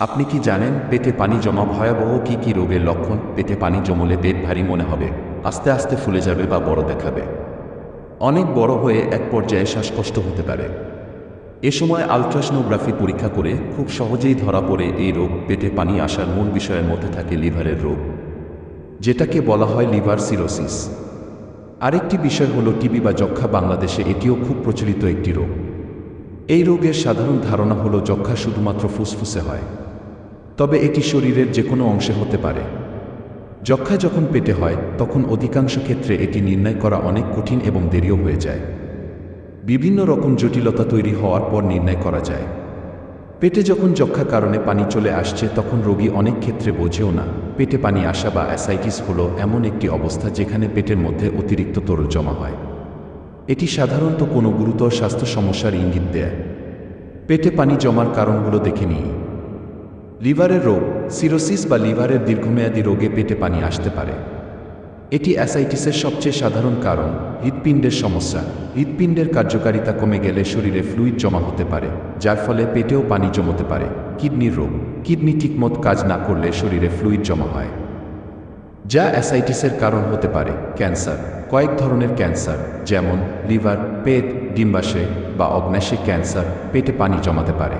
আপনি কি জানেন পেটে পানি জমা ভয়াবহ কি কি রোগের লক্ষণ? পেটে পানি জমলে পেট ভারী মনে হবে, আস্তে আস্তে ফুলে যাবে বা বড় দেখাবে। অনেক বড় হয়ে এক পর্যায়ে শ্বাসকষ্ট হতে পারে। এ সময় আলট্রাসনোগ্রাফি পরীক্ষা করে খুব সহজেই ধরা পড়ে এই রোগ, পেটে পানি আসার মূল বিষয়ের মধ্যে থাকে লিভারের রোগ, যেটাকে বলা হয় লিভার সিরোসিস। আরেকটি বিষয় হলো টিবি বা যক্ষা বাংলাদেশে এটিও খুব প্রচলিত একটি রোগ। এই রোগের সাধারণ ধারণা হলো যক্ষা শুধুমাত্র ফুসফুসে হয়। তবে এটি শরীরের যে কোনো অংশে হতে পারে। যক্ষা যখন পেটে হয়, তখন অধিকাংশ ক্ষেত্রে এটি নির্ণয় করা অনেক কঠিন এবং দেরিও হয়ে যায়। বিভিন্ন রকম জটিলতা তৈরি হওয়ার পর নির্ণয় করা যায়। পেটে যখন যক্ষা কারণে পানি চলে আসছে, তখন রোগী অনেক ক্ষেত্রে বোঝেও না, পেটে পানি আসা বা অ্যাসাইটিস হলো এমন একটি অবস্থা যেখানে পেটের মধ্যে অতিরিক্ত তরল জমা হয়। এটি সাধারণত কোনো গুরুতর স্বাস্থ্য সমস্যার ইঙ্গিত দেয়। পেটে পানি জমার কারণগুলো দেখে নিই। লিভারের রোগ, সিরোসিস বা লিভারের দীর্ঘমেয়াদী রোগে পেটে পানি আসতে পারে। এটি অ্যাসাইটিসের সবচেয়ে সাধারণ কারণ, হৃৎপিণ্ডের সমস্যা। হৃৎপিণ্ডের কার্যকারিতা কমে গেলে শরীরে ফ্লুইড জমা হতে পারে, যার ফলে পেটেও পানি জমতে পারে। কিডনির রোগ, কিডনি ঠিকমত কাজ না করলে শরীরে ফ্লুইড জমা হয়। যা অ্যাসাইটিসের কারণ হতে পারে, ক্যান্সার, কয়েক ধরনের ক্যান্সার, যেমন লিভার, পেট, ডিম্বাশয় বা অগ্নাশয় ক্যান্সার, পেটে পানি জমাতে পারে।